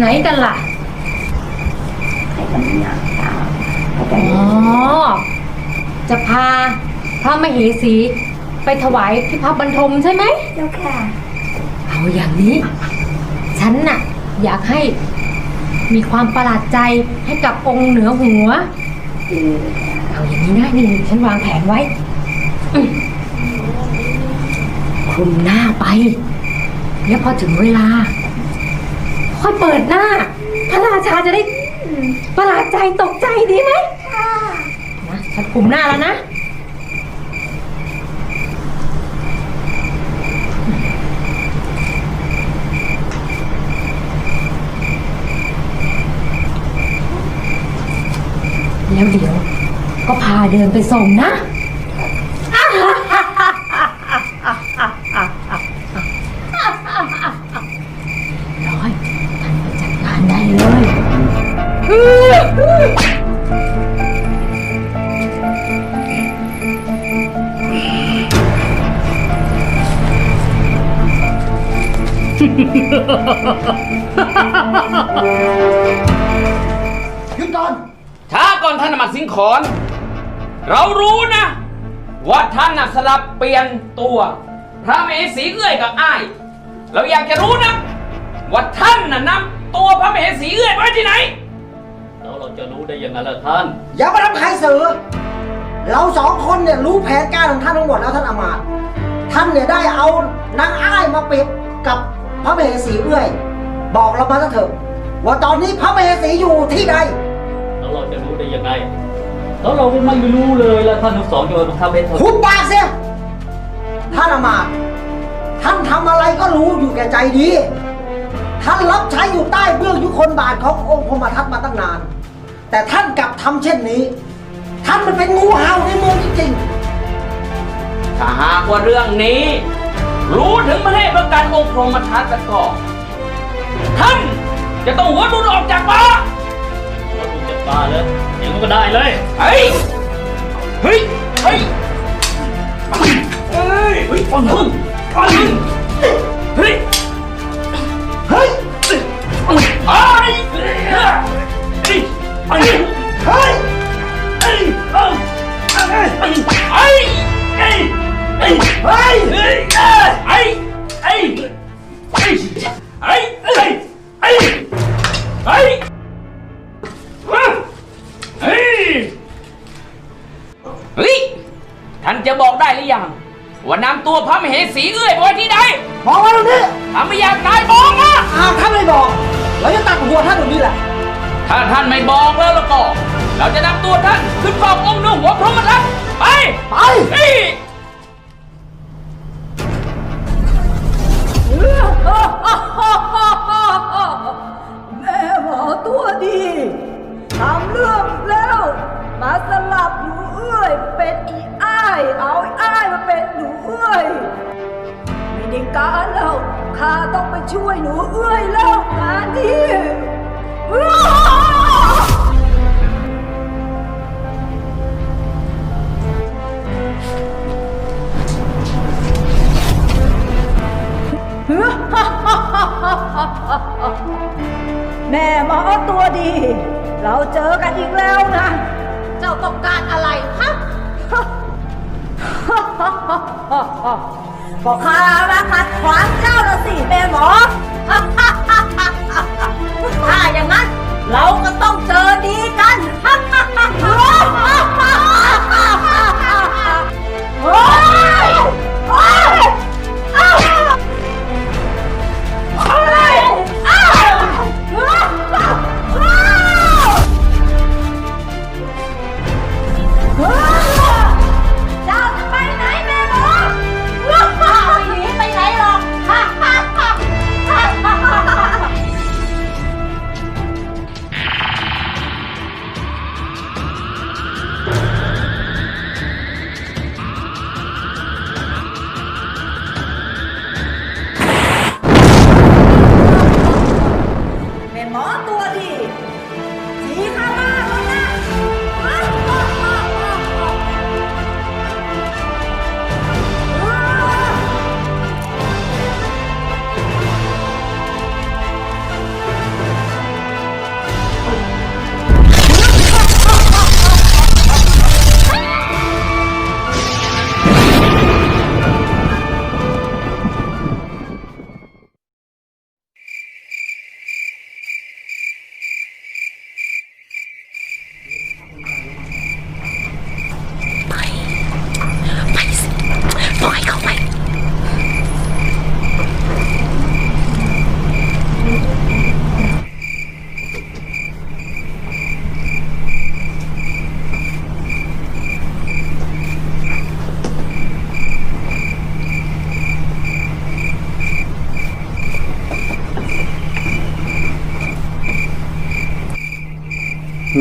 ไปไหนกันล่ะอ๋อ จะพาพระมเหสี ไปถวายที่พระบรรทมใช่ไหม เจ้าค่ะเอาอย่างนี้ ฉันน่ะ อยากให้มีความประหลาดใจให้กับองค์เหนือหัวเอาอย่างนี้นะนี่ฉันวางแผนไว้อืมคลุมหน้าไป แล้วพอถึงเวลา ค่อยเปิดหน้า พระราชาจะได้ประหลาดใจตกใจดีไหมนะฉันคลุมหน้าแล้วนะแล้วเดี๋ยวก็พาเดินไปส่งนะ หยุดก่อน ช้าก่อนท่านอำมาตย์สิงห์ขอน เรารู้นะ ว่าท่านน่ะสลับเปลี่ยนตัว พระเมสีเอื้อยกับอ้าย เราอยากจะรู้นะ ว่าท่านน่ะนำตัวพระเมสีเอื้อยไว้ที่ไหน แล้วเราจะรู้ได้ยังไงล่ะท่าน อย่ามาทำใครเสือเราสองคนเนี่ยรู้แผนการของท่านทั้งหมดแล้วท่านอามาตย์ท่านเนี่ยได้เอานางอ้ายมาเปรียบกับ พระมเหสีเอื้อย บอกเรามาซะเถอะ ว่าตอนนี้พระมเหสีอยู่ที่ใดแล้วเราจะรู้ได้ยังไงแล้วเราไม่รู้เลยแล้วท่านทั้งสองจะมาทำให้ท่านหุบปากเสียท่านอามาตย์ท่านทำอะไรก็รู้อยู่แก่ใจดี ท่านรับใช้อยู่ใต้เบื้องยุคนบาทขององค์พรหมทัตมาตั้งนาน แต่ท่านกลับทำเช่นนี้ ท่านมันเป็นงูเห่าในเมืองจริงๆ ถ้าหากว่าเรื่องนี้ รู้ถึงพระเทพประกันองค์พรหมทัตแล้วก็ท่านจะต้องหัวรุนออกจากป่าเราดูจากตาเลยอย่างนั้นก็ได้เลยเฮ้ยเฮ้ยเฮ้ยเฮ้ยเฮ้ยฟังมึงฟังมึง การแล้วข้าต้องไปช่วยหนูเอื้อยแล้วงานนี้แม่หมอตัวดี เราเจอกันอีกแล้วนะ เจ้าต้องการอะไรฮะ ก็ข้ามาขัดขวางเจ้าละสิแม่หมอ ถ้าอย่างนั้น เราก็ต้องเจอดีกัน โอ้ยโอ๊ย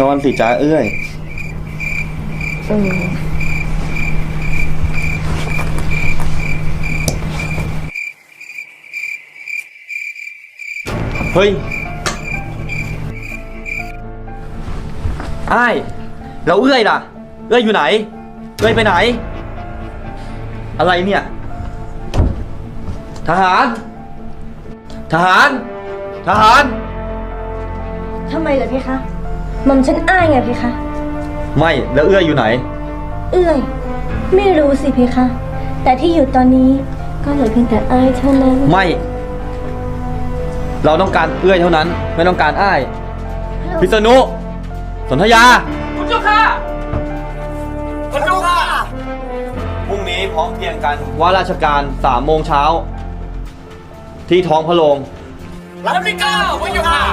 นอนสิจ้าเอื้อยเฮ้ยไอ้ายแล้วเอื้อยล่ะ เอื้อยอยู่ไหน เอื้อยไปไหน อะไรเนี่ย ทหาร ทหาร ทหาร ทำไมเหรอพี่คะ หม่อมฉันอ้ายไงพี่คะ ไม่แล้วเอื้อยอยู่ไหน เอื้อย ไม่รู้สิพี่คะ แต่ที่อยู่ตอนนี้ก็เหลือเพียงแต่อ้ายเท่านั้นไม่ เราต้องการเอื้อยเท่านั้น ไม่ต้องการอ้ายพิษณุสนธยา คุณเจ้าค่ะพรุ่งนี้พร้อมเพรียงกันว่าราชการสามโมงเช้า ที่ท้องพระโรงรับที่เก้าคุณเจ้าค่ะ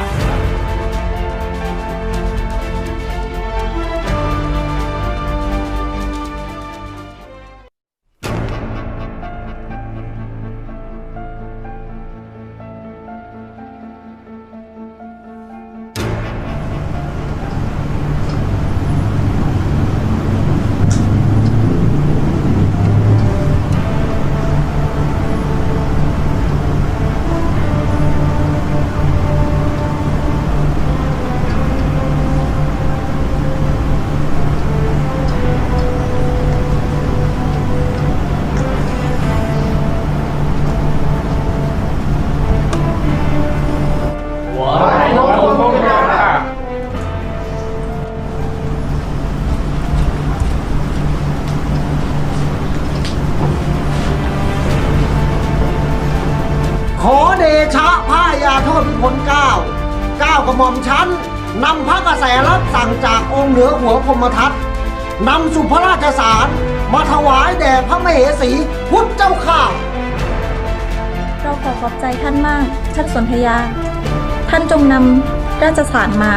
ราชสารมา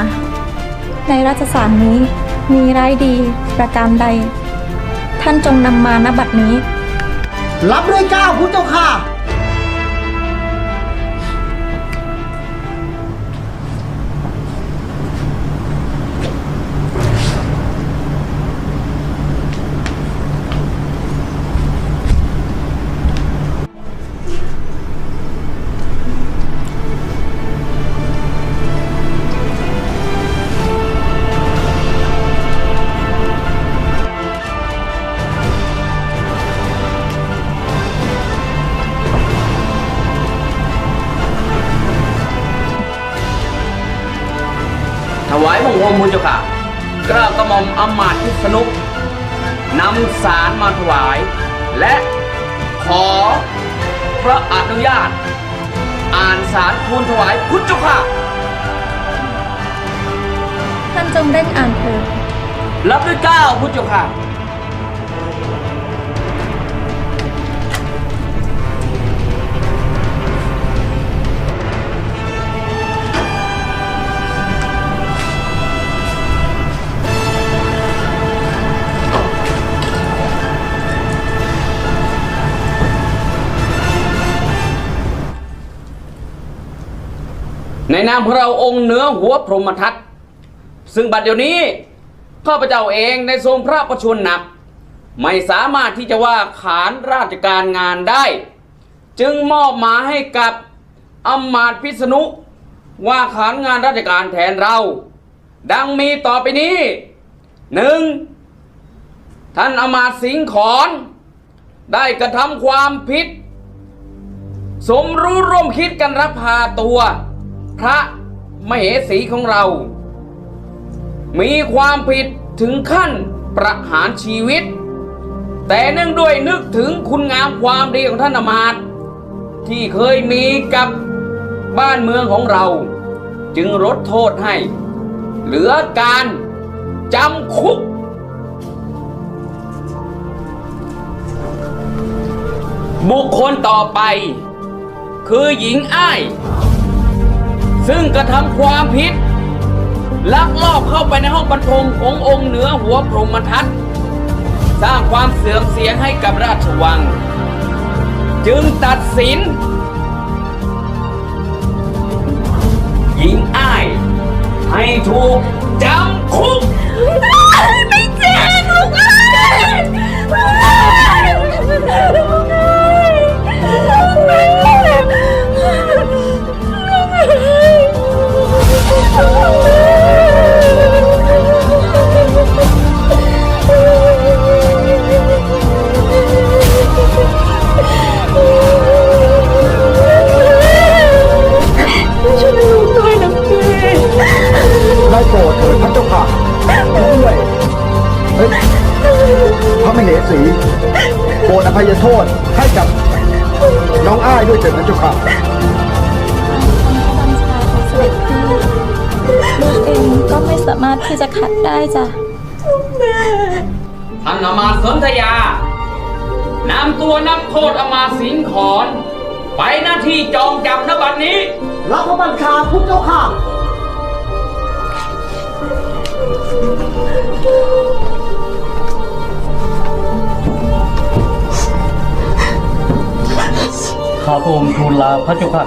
ในราชสารนี้มีร้ายดีประการใด ท่านจงนำมาณบัดนี้ รับด้วยเก้าพุทธเจ้าค่ะ เจ้าค่ะกระกระหม่อมอำมาตย์พิษณุนำสารมาถวาย และขอพระอนุญาต อ่านสารทูลถวายพุทธเจ้าค่ะ ท่านจงเร่งอ่านเถิดรับด้วยเกล้าพุทธเจ้าค่ะ นนามพระเราองค์เนื้อหัวพรหมทัตซึ่งบัดเดี๋ยวนี้ข้าพเจ้าเองในทรงพระประชวรหนัก ไม่สามารถที่จะว่าขานราชการงานได้ จึงมอบหมายให้กับอำมาตย์พิษณุว่าขานงานราชการแทนเรา ดังมีต่อไปนี้หนึ่งท่านอำมาตย์สิงห์ขอน ได้กระทำความผิด สมรู้ร่วมคิดกันรับพาตัว พระมเหสีของเรา มีความผิดถึงขั้นประหารชีวิต แต่เนื่องด้วยนึกถึงคุณงามความดีของท่านอมาตย์ที่เคยมีกับบ้านเมืองของเรา จึงลดโทษให้ เหลือการจำคุก บุคคลต่อไป คือหญิงอ้าย ซึ่งกระทำความผิด ลักลอบเข้าไปในห้องบรรทมขององค์เหนือหัวพรหมทัตสร้างความเสื่อมเสียให้กับราชวัง จึงตัดสินหญิงอ้ายให้ถูกจำคุก ข้าพระองค์ทูลลาพระเจ้าค่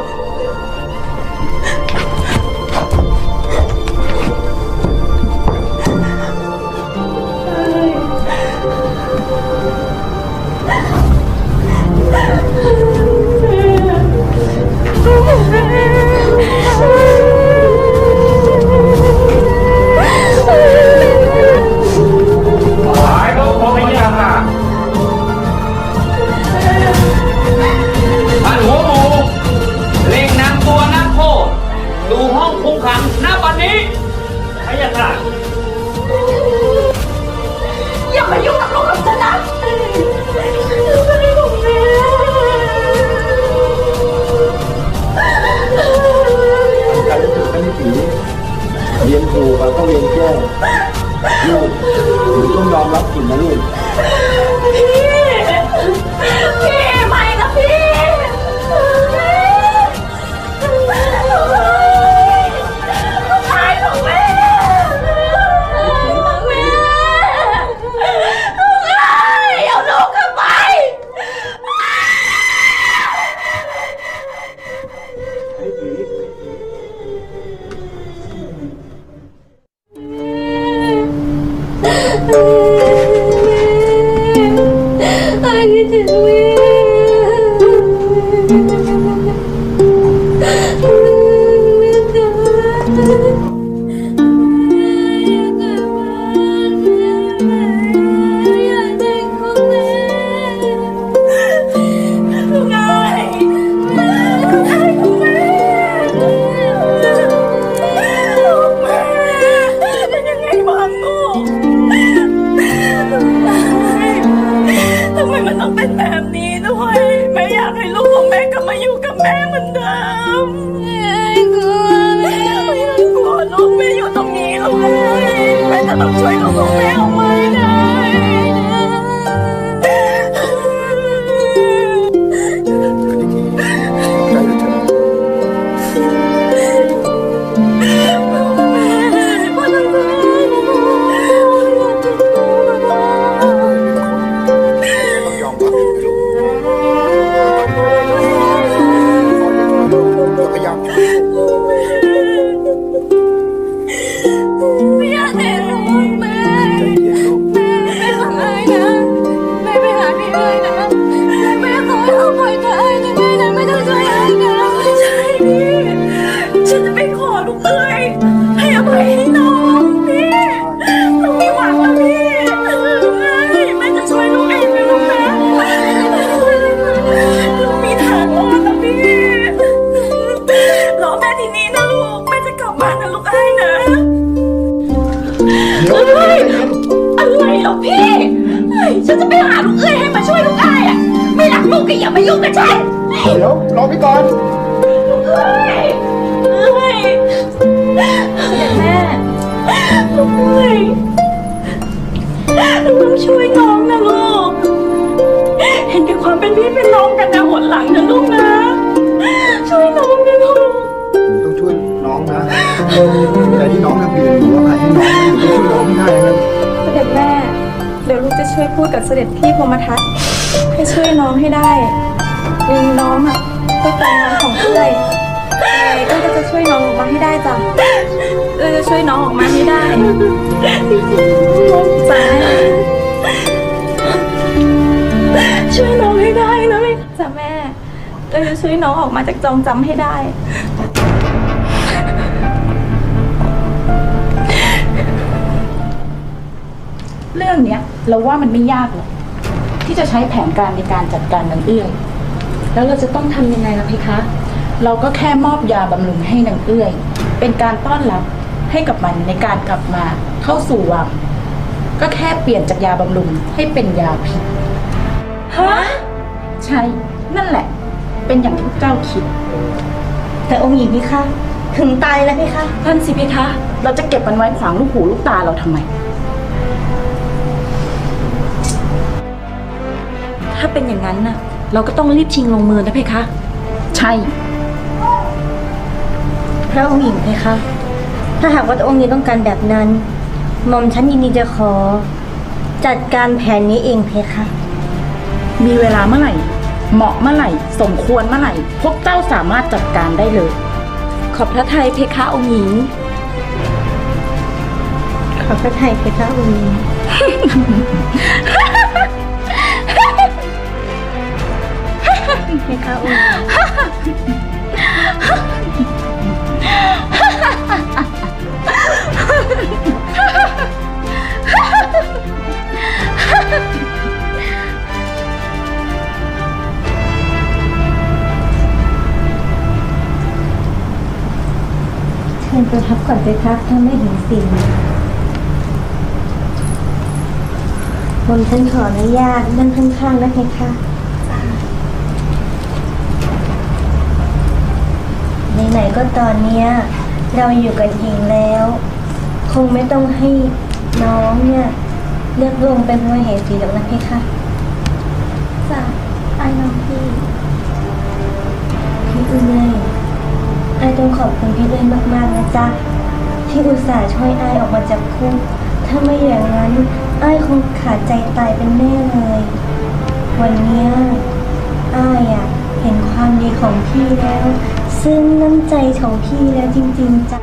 แต่ที่น้องทำผิดหนูอภัยให้น้องหนูต้องช่วยน้องให้ได้นะเสด็จแม่ เดี๋ยวลูกจะช่วยพูดกับเสด็จพี่พรหมทัตให้ช่วยน้องให้ได้อืมน้องอะก็เป็นน้องของเอ้ยยังไงก็จะช่วยน้องออกมาให้ได้จ้ะเอ้ยจะช่วยน้องออกมาให้ได้จ้ะช่วยน้องให้ได้นะแม่จ้ะแม่เอ้ยจะช่วยน้องออกมาจากจองจำให้ได้ เรื่องเนี้ยเราว่ามันไม่ยากหรอกที่จะใช้แผนการในการจัดการนางเอื้อย แล้วเราจะต้องทำยังไงล่ะเพคะ เราก็แค่มอบยาบำรุงให้นางเอื้อย เป็นการต้อนรับให้กับมันในการกลับมาเข้าสู่วังก็แค่เปลี่ยนจากยาบำรุงให้เป็นยาพิษฮะ ใช่นั่นแหละ เป็นอย่างที่พวกเจ้าคิด แต่องค์หญิงพี่คะ ถึงตายแล้วพี่คะ ท่านสิเพคะ เราจะเก็บมันไว้ขวางลูกหูลูกตาเราทำไม ถ้าเป็นอย่างนั้นน่ะ เราก็ต้องรีบชิงลงมือนะเพคะ ใช่ พระองค์หญิงเพคะ ถ้าหากว่าองค์หญิงต้องการแบบนั้นหม่อมฉันยินดีจะขอ จัดการแผนนี้เองเพคะ มีเวลาเมื่อไหร่ เหมาะเมื่อไหร่ สมควรเมื่อไหร่ พวกเจ้าสามารถจัดการได้เลย ขอบพระทัยเพคะองค์หญิง ขอบพระทัยเพคะองค์หญิง เพคะองค์หญิงเชิญประทับก่อนเพคะถ้าไม่เห็นสิ่งผมฉันขออนุญาตนั่งข้างๆนะคะ ไหนๆก็ตอนเนี้ยเราอยู่กันเองแล้ว คงไม่ต้องให้น้องเนี่ยเลือกลงเป็นมเหสีหรอกนะเพคะจ้ะไอ้น้องพี่พี่เอ้ยไอ้ต้องขอบคุณพี่เอ้ยมากๆนะจ๊ะที่อุตส่าห์ช่วยไอ้ออกมาจากคุกถ้าไม่อย่างนั้นไอ้คงขาดใจตายเป็นแน่เลย วันเนี้ยไอ้อะเห็นความดีของพี่แล้ว ซึ่งน้ำใจของพี่แล้วจริงๆจ้ะ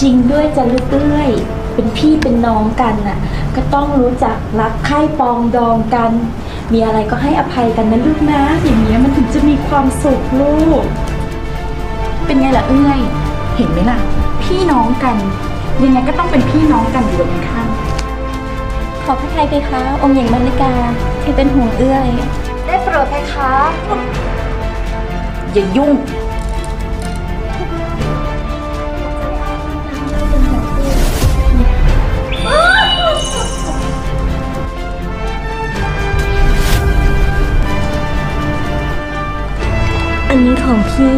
จริงด้วยจะลึกเอ้ยเป็นพี่เป็นน้องกันน่ะ ก็ต้องรู้จักรักใคร่ปองดองกัน มีอะไรก็ให้อภัยกันนะลูกนะอย่างนี้ยมันถึงจะมีความสุขลูก เป็นไงล่ะเอ้ยเห็นไหมล่ะ พี่น้องกัน ยังไงก็ต้องเป็นพี่น้องกันอยู่บนข้างขอพระทัยเพคะองค์หญิงมาริกาที่เป็นห่วงเอื้อย โปรดเพคะ อย่ายุ่ง อันนี้ของพี่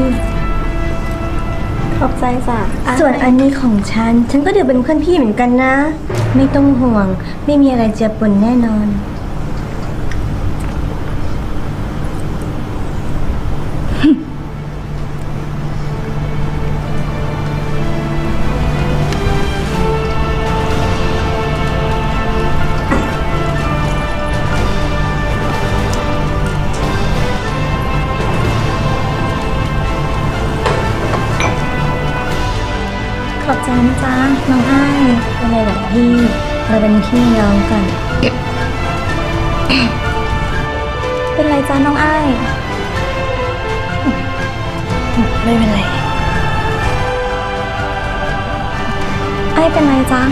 ขอบใจจ้ะส่วนอันนี้ของฉัน ฉันก็เดือดเป็นเพื่อนพี่เหมือนกันนะ ไม่ต้องห่วง ไม่มีอะไรเจ็บปนแน่นอน มขี้ย้อากัน เป็นไรจ้าน้องอ้าย ไม่เป็นไรไอ้เป็นไรจ้า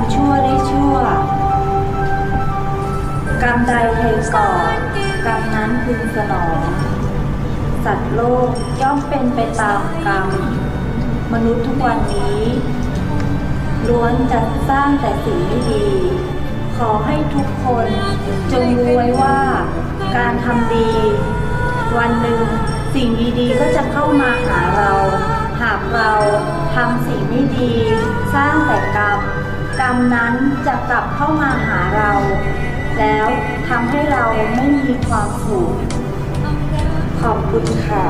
ำชั่วได้ชั่ว กรรมใดเคยก่อกรรมนั้นพึงสนอง สัตว์โลกย่อมเป็นไปตามกรรม มนุษย์ทุกวันนี้ล้วนจัดสร้างแต่สิ่งไม่ดี ขอให้ทุกคนจงรู้ไว้ว่าการทำดี วันหนึ่งสิ่งดีๆก็จะเข้ามาหาเรา หากเราทำสิ่งไม่ดี สร้างแต่กรรม กรรมนั้นจะกลับเข้ามาหาเรา แล้วทำให้เราไม่มีความสุขขอบคุณค่ะ